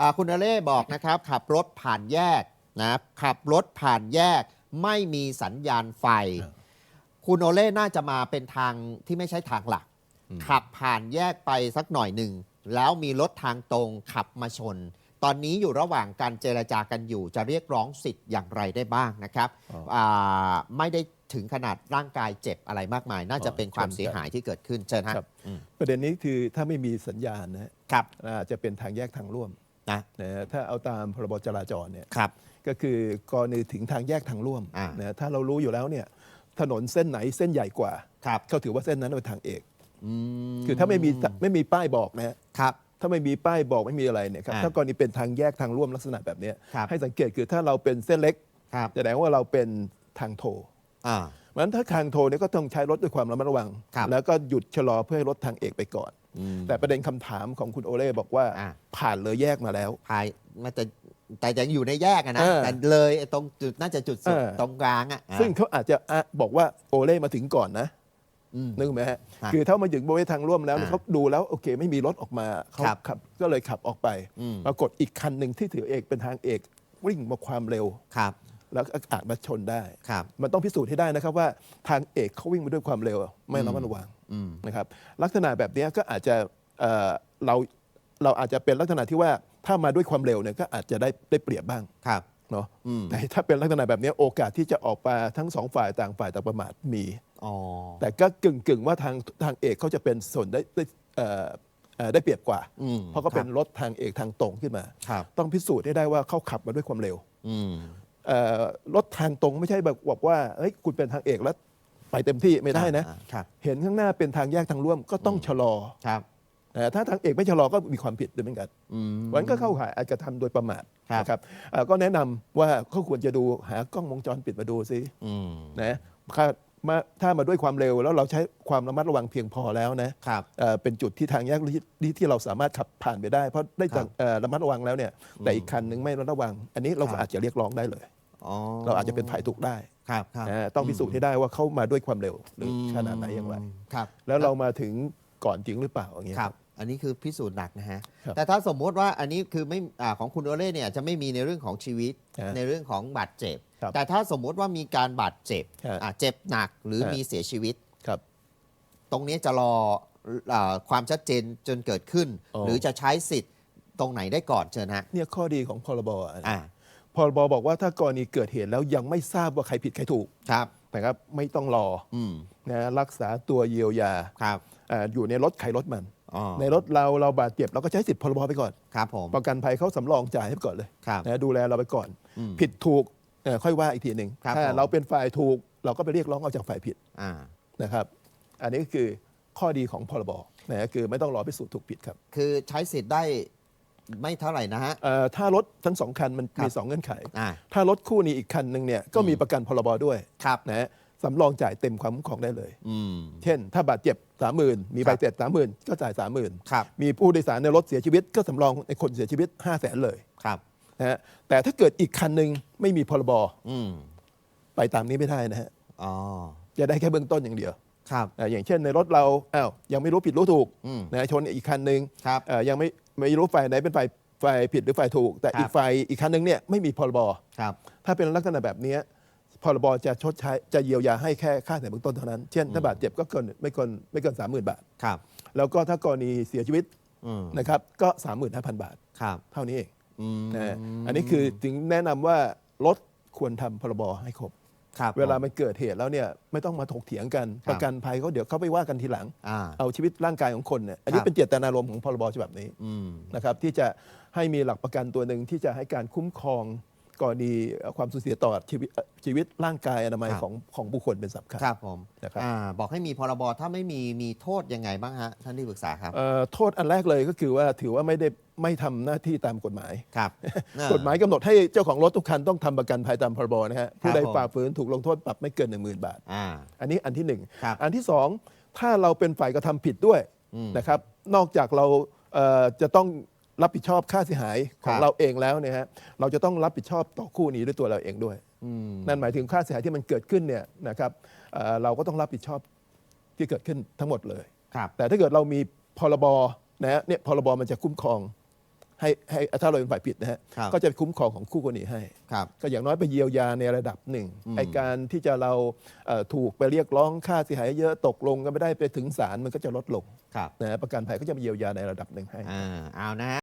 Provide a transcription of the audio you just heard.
อ่าคุณอเล่บอกนะครับ ขับรถผ่านแยกนะขับรถผ่านแยกไม่มีสัญญาณไฟครับคุณโอเล่น่าจะมาเป็นทางที่ไม่ใช่ทางหลัก ขับผ่านแยกไปสักหน่อยหนึ่ง แล้วมีรถทางตรงขับมาชน ตอนนี้อยู่ระหว่างการเจรจากันอยู่ จะเรียกร้องสิทธิ์อย่างไรได้บ้างนะครับอ๋ออ่าไม่ได้ถึงขนาดร่างกายเจ็บอะไรมากมาย น่าจะอ๋อเป็นความชนกันเสียหายที่เกิดขึ้นเชิญฮะครับอืมประเด็นนี้คือถ้าไม่มีสัญญาณนะฮะครับอาจจะเป็นทางแยกทางร่วม นะนะฮะถ้าเอาตามพรบจราจรเนี่ยครับ ก็คือกรณีถึงทางแยกทางร่วมอ่านะฮะถ้าเรารู้อยู่แล้วเนี่ยถนนเส้นไหนเส้นใหญ่กว่า ครับเขาถือว่าเส้นนั้นเป็นทางเอกอืมคือถ้าไม่มีไม่มีป้ายบอกนะฮะครับ ถ้าไม่มีป้ายบอกไม่มีอะไรเนี่ยครับอ่าถ้ากรณีเป็นทางแยกทางร่วมลักษณะแบบเนี้ยครับ ให้สังเกตคือถ้าเราเป็นเส้นเล็กครับแสดงว่าเราเป็นทางโทอ่า เพราะฉะนั้นถ้าทางโทเนี่ยก็ต้องใช้รถด้วยความระมัดระวัง ครับ แล้วก็หยุดชะลอเพื่อให้รถทางเอกไปก่อนอืม แต่ประเด็นคำถามของคุณโอเล่บอกว่าอ่าผ่านเลยแยกมาแล้วภายมันจะแต่ยังอยู่ในแยกอะนะเออแต่เลยไอ้ตรงจุดน่าจะจุดสุดเออตรงกลางอะซึ่งเขาอาจจะอะบอกว่าโอเล่มาถึงก่อนนะอืมนึกไหมฮะฮะคือถ้ามาถึงบริเวณทางร่วมแล้วอ่าเขาดูแล้วโอเค ไม่มีรถออกมาเขาครับขับก็เลยขับออกไปอืมปรากฏอีกคันหนึ่งที่ถือเอกเป็นทางเอกวิ่งมาความเร็วครับ แล้วก็อาจมาชนได้ครับมันต้องพิสูจน์ให้ได้นะครับว่าทางเอกเขาวิ่งมาด้วยความเร็ว ไม่ระมัดระวังอืม นะครับลักษณะแบบเนี้ยก็อาจจะเอ่อเราเราอาจจะเป็นลักษณะที่ว่าถ้ามาด้วยความเร็วเนี่ยก็อาจจะได้ได้เปรียบบ้างครับเนาะอืมแต่ถ้าเป็นลักษณะแบบเนี้ยโอกาสที่จะออกมาทั้งสองฝ่ายต่างฝ่ายต่างประมาทมีอ๋อแต่ก็กึ่งกึ่งๆว่าทางทางเอกเขาจะเป็นส่วนได้ได้เอ่อเอ่อได้เปรียบกว่าอืมเพราะก็เป็นครับรถทางเอกทางตรงขึ้นมาครับต้องพิสูจน์ให้ได้ว่าเขาขับมาด้วยความเร็วอืมเอ่อรถทางตรงไม่ใช่แบบบอกว่าเฮ้ยคุณเป็นทางเอกแล้ว ไปเต็มที่ไม่ได้นะอ่าครับเห็นข้างหน้าเป็นทางแยกทางร่วมก็ต้องชะลอครับแต่ถ้าทางเอกไม่ชะลอก็มีความผิดด้วยเหมือนกันอืม วันก็เข้าข่ายอาจจะทำโดยประมาทครับ นะครับเอ่อก็แนะนำว่าเขาควรจะดูหากล้องวงจรปิดมาดูซิอืมนะถ้ามาถ้ามาด้วยความเร็ว แล้วเราใช้ความระมัดระวังเพียงพอแล้วนะครับ เอ่อเป็นจุดที่ทางแยกที่ที่เราสามารถขับผ่านไปได้ เพราะได้ครับเอ่อระมัดระวังแล้วเนี่ยแต่อีกคันหนึงไม่ระมัดระวัง อันนี้เราครัก็บอาจจะเรียกร้องได้เลย อ๋อเราอาจจะเป็นฝ่ายถูกได้ครับครับนะต้องพิสูจน์ให้ได้ว่าเขามาด้วยความเร็วหรืออขนาดไหนอย่างไร ครับแล้วเรามาถึงก่อนจริงหรือเปล่าอย่างเงี้ย ครับ อันนี้คือพิสูจน์หนักนะฮะ ครับแต่ถ้าสมมติว่าอันนี้คือไม่อาของคุณโอเล่เนี่ยจะไม่มีในเรื่องของชีวิตฮะในเรื่องของบาดเจ็บ ครับแต่ถ้าสมมติว่ามีการบาดเจ็บฮะอ่าเจ็บหนักหรือฮะ มีเสียชีวิต ครับ ตรงนี้จะรออาความชัดเจนจนเกิดขึ้น อ๋อ หรือจะใช้สิทธิ์ตรงไหนได้ก่อนเชิญฮะ เนี่ยข้อดีของพรบอะอ่า พรบบอกว่าถ้ากรณีเกิดเหตุแล้วยังไม่ทราบว่าใครผิดใครถูกครับนะครับไม่ต้องรออืมนะรักษาตัวเยียวยาครับอ่าอยู่ในรถใครรถมันอ๋อในรถเราเราบาดเจ็บเราก็ใช้สิทธิ์พรบไปก่อนครับผมประกันภัยเขาสำรองจ่ายให้ก่อนเลยครับนะดูแลเราไปก่อนอืมผิดถูกเอ่อค่อยว่าอีกทีหนึ่งครับถ้าผมเราเป็นฝ่ายถูกเราก็ไปเรียกร้องเอาจากฝ่ายผิดอ่านะครับ อันนี้ก็คือข้อดีของพรบนะคือไม่ต้องรอพิสูจน์ถูกผิดครับ คือใช้สิทธิ์ได้ ไม่เท่าไหร่นะฮะ เอ่อถ้ารถทั้งสองคันมันครับ มีสองเงื่อนไข อ่า ถ้ารถคู่นี้อีกคันหนึ่งเนี่ยก็มีประกันพรบด้วยครับ นะฮะสำรองจ่ายเต็มความคุ้มครองได้เลย อืม เช่น ถ้าบาดเจ็บ 30,000 มีคใบรับ เสร็จ30,000 ก็จ่าย30,000ครับมีผู้โดยสารในรถเสียชีวิตก็สำรองในคนเสียชีวิต 5 0 0แสนเลยครับ นะฮะแต่ถ้าเกิดอีกคันหนึ่งไม่มีพรบอืม ไปตามนี้ไม่ได้นะฮะอ๋อ จะได้แค่เบื้องต้นอย่างเดียว ครับอ่าอย่างเช่นในรถเราอ้าวยังไม่รู้ผิดรู้ถูกอืมนะชนอีกคันหนึ่งครับอ่ายังไม่ไม่รู้ฝ่ายไหนเป็นฝ่ายฝ่ายผิดหรือฝ่ายถูก แต่ครับอีกฝ่ายอีกคันหนึ่งเนี่ยไม่มีพรบครับ ถ้าเป็นลักษณะแบบเนี้ยพรบจะชดใช้จะเยียวยาให้แค่ค่าเสียเบื้องต้นเท่านั้น เช่นถ้าบาดเจ็บก็เกินไม่เกินไม่เกิน30,000บาท ครับ แล้วก็ถ้ากรณีเสียชีวิตอืม นะครับก็35,000บาท ครับเท่านี้เองอืมนะฮะอันนี้คือถึงแนะนำว่ารถควรทำพรบให้ครบ ครับเวลามันเกิดเหตุแล้วเนี่ยไม่ต้องมาถกเถียงกันครับประกันภัยเขาเดี๋ยวเขาไปว่ากันทีหลัง อ่า เอาชีวิตร่างกายของคนเนี่ยอันนี้ครับ เป็นเจตนารมณ์ของพรบฉบับนี้อืม นะครับที่จะให้มีหลักประกันตัวหนึ่งที่จะให้การคุ้มครอง กรณีความสูญเสียต่อชีวิตเอ่อชีวิตร่างกายอนามัยครับ ของของบุคคลเป็นสำคัญ ครับผมนะครับ อ่าบอกให้มีพรบถ้าไม่มีมีโทษยังไงบ้างฮะท่านที่ปรึกษาครับเอ่อโทษอันแรกเลยก็คือว่าถือว่าไม่ได้ไม่ทำหน้าที่ตามกฎหมาย ครับกฎหมายกำหนดให้เจ้าของรถทุกคันต้องทำประกันภัยตามพรบนะฮะผู้ใดผม ฝ่าฝืนถูกลงโทษปรับไม่เกิน 1 0,000 บาท อ่า อันนี้อันที่หนึ่งครับอันที่สองถ้าเราเป็นฝ่ายกระทำผิดด้วยอืมนะครับ นอกจากเราเอ่อจะต้อง รับผิดชอบค่าเสียหายขอคงรับ เราเองแล้วเนี่ยฮะเราจะต้องรับผิดชอบต่อคู่นี้ด้วยตัวเราเองด้วย อืม นั่นหมายถึงค่าเสียหายที่มันเกิดขึ้นเนี่ยนะครับเอ่อเราก็ต้องรับผิดชอบที่เกิดขึ้นทั้งหมดเลย ครับ แต่ถ้าเกิดเรามีพรบนะฮะเนี่ยพรบมันจะคุ้มครองให้ให้ถ้าเราเป็นฝ่ายผิดนะฮะครับ ก็จะคุ้มครองของคู่กรณีให้ ครับ ก็อย่างน้อยไปเยียวยาในระดับหนึ่งอืมไอการที่จะเราเอ่อถูกไปเรียกร้องค่าเสียหายเยอะตกลงกันไม่ได้ไปถึงศาลมันก็จะลดลงครับ นะฮะประกันภัยก็จะมาเยียวยาในระดับหนึ่งให้ อ่า เอานะฮะ